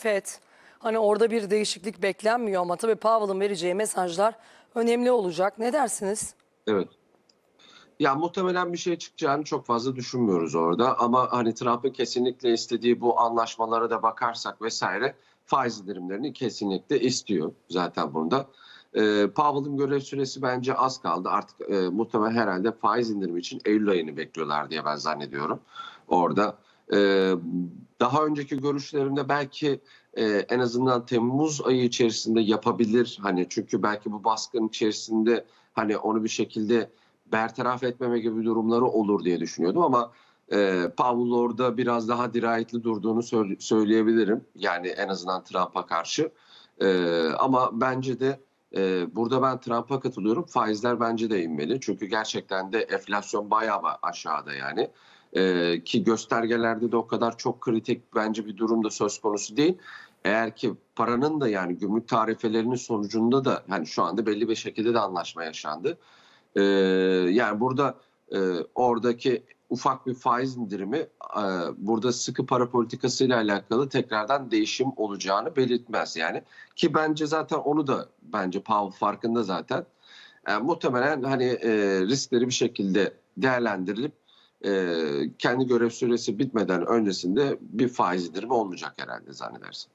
FED. Hani orada bir değişiklik beklenmiyor ama tabii Powell'ın vereceği mesajlar önemli olacak. Ne dersiniz? Evet. Ya muhtemelen bir şey çıkacağını çok fazla düşünmüyoruz orada ama hani Trump'ın kesinlikle istediği bu anlaşmalara da bakarsak vesaire faiz indirimlerini kesinlikle istiyor zaten bunda. Ee, Powell'ın görev süresi bence az kaldı. Artık e, muhtemelen herhalde faiz indirimi için Eylül ayını bekliyorlar diye ben zannediyorum orada. Ee, daha önceki görüşlerimde belki e, en azından Temmuz ayı içerisinde yapabilir. Hani çünkü belki bu baskın içerisinde hani onu bir şekilde bertaraf etmeme gibi durumları olur diye düşünüyordum ama e, Powell orada biraz daha dirayetli durduğunu söyle- söyleyebilirim. Yani en azından Trump'a karşı. E, ama bence de e, burada ben Trump'a katılıyorum. Faizler bence de inmeli. Çünkü gerçekten de enflasyon bayağı aşağıda yani. E, ki göstergelerde de o kadar çok kritik bence bir durumda söz konusu değil. Eğer ki paranın da yani gümrük tarifelerinin sonucunda da hani şu anda belli bir şekilde de anlaşma yaşandı. Ee, yani burada e, oradaki ufak bir faiz indirimi e, burada sıkı para politikasıyla alakalı tekrardan değişim olacağını belirtmez yani ki bence zaten onu da bence Powell farkında zaten E, muhtemelen hani e, riskleri bir şekilde değerlendirilip kendi görev süresi bitmeden öncesinde bir faiz indirimi olmayacak herhalde zannedersem.